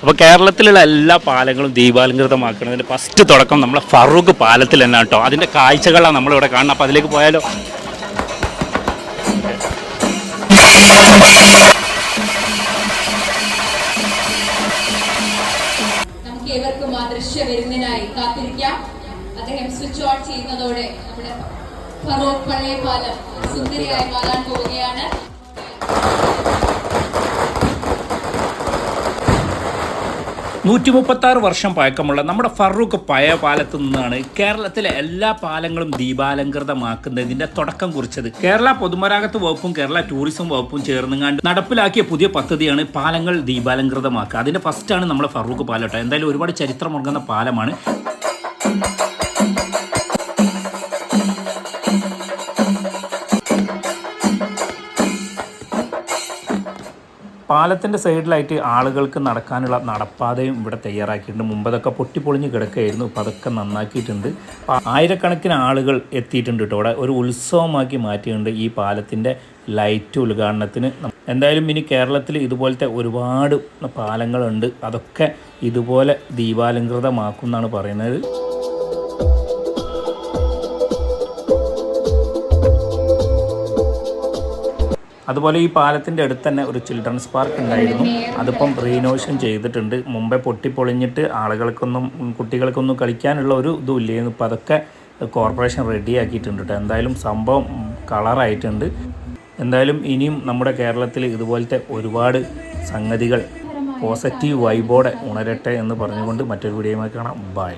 അപ്പോൾ കേരളത്തിലുള്ള എല്ലാ പാലങ്ങളും ദീപാലങ്കൃതമാക്കുന്നതിന്റെ ഫസ്റ്റ് തുടക്കം നമ്മളെ ഫറൂഖ് പാലത്തിൽ തന്നെ കേട്ടോ. അതിന്റെ കാഴ്ചകളാണ് നമ്മളിവിടെ കാണുന്നത്. അപ്പോൾ അതിലേക്ക് പോയാലോ? നമുക്ക് ഏവർക്കും ആ ദൃശ്യ വരുന്നതിനായി കാത്തിരിക്കാം. അദ്ദേഹം ചെയ്യുന്നതോടെ നമ്മുടെ ഫറൂഖ് പാലം സുന്ദരിയായി മാറാൻ പോവുകയാണ്. നൂറ്റി മുപ്പത്തി ആറ് വർഷം പഴക്കമുള്ള നമ്മുടെ ഫറൂഖ് പഴയ പാലത്ത് നിന്നാണ് കേരളത്തിലെ എല്ലാ പാലങ്ങളും ദീപാലങ്കൃതമാക്കുന്നതിന്റെ തുടക്കം കുറിച്ചത്. കേരള പൊതുമരാഗത്ത് വകുപ്പും കേരള ടൂറിസം വകുപ്പും ചേർന്നുകൊണ്ട് നടപ്പിലാക്കിയ പുതിയ പദ്ധതിയാണ് പാലങ്ങൾ ദീപാലങ്കൃതമാക്കുക അതിന്റെ ഫസ്റ്റാണ് നമ്മുടെ ഫറൂഖ് പാലം എന്തായാലും ഒരുപാട് ചരിത്രമുറങ്ങുന്ന പാലമാണ്. പാലത്തിന്റെ സൈഡിലായിട്ട് ആളുകൾക്ക് നടക്കാനുള്ള നടപ്പാതയും ഇവിടെ തയ്യാറാക്കിയിട്ടുണ്ട്. മുമ്പ് അതൊക്കെ പൊട്ടിപ്പൊളിഞ്ഞ് കിടക്കുകയായിരുന്നു. ഇപ്പോൾ അതൊക്കെ നന്നാക്കിയിട്ടുണ്ട്. ആയിരക്കണക്കിന് ആളുകൾ എത്തിയിട്ടുണ്ട് കേട്ടോ. അവിടെ ഒരു ഉത്സവമാക്കി മാറ്റിയിട്ടുണ്ട് ഈ പാലത്തിന്റെ ലൈറ്റ് ഉദ്ഘാടനത്തിന്. എന്തായാലും ഇനി കേരളത്തിൽ ഇതുപോലത്തെ ഒരുപാട് പാലങ്ങളുണ്ട്. അതൊക്കെ ഇതുപോലെ ദീപാലങ്കൃതമാക്കും എന്നാണ് പറയുന്നത്. അതുപോലെ ഈ പാലത്തിന്റെ അടുത്ത് തന്നെ ഒരു ചിൽഡ്രൻസ് പാർക്ക് ഉണ്ടായിരുന്നു. അതിപ്പം റീനോവേഷൻ ചെയ്തിട്ടുണ്ട്. മുമ്പേ പൊട്ടിപ്പൊളിഞ്ഞിട്ട് ആളുകൾക്കൊന്നും കുട്ടികൾക്കൊന്നും കളിക്കാനുള്ള ഒരു ഇതും ഇല്ലായിരുന്നു ഇപ്പം അതൊക്കെ കോർപ്പറേഷൻ റെഡിയാക്കിയിട്ടുണ്ട് എന്തായാലും സംഭവം കളറായിട്ടുണ്ട്. എന്തായാലും ഇനിയും നമ്മുടെ കേരളത്തിൽ ഇതുപോലത്തെ ഒരുപാട് സംഗതികൾ പോസിറ്റീവ് വൈബോടെ ഉണരട്ടെ എന്ന് പറഞ്ഞുകൊണ്ട് മറ്റൊരു വീഡിയോയുമായി കാണാം. ബൈ.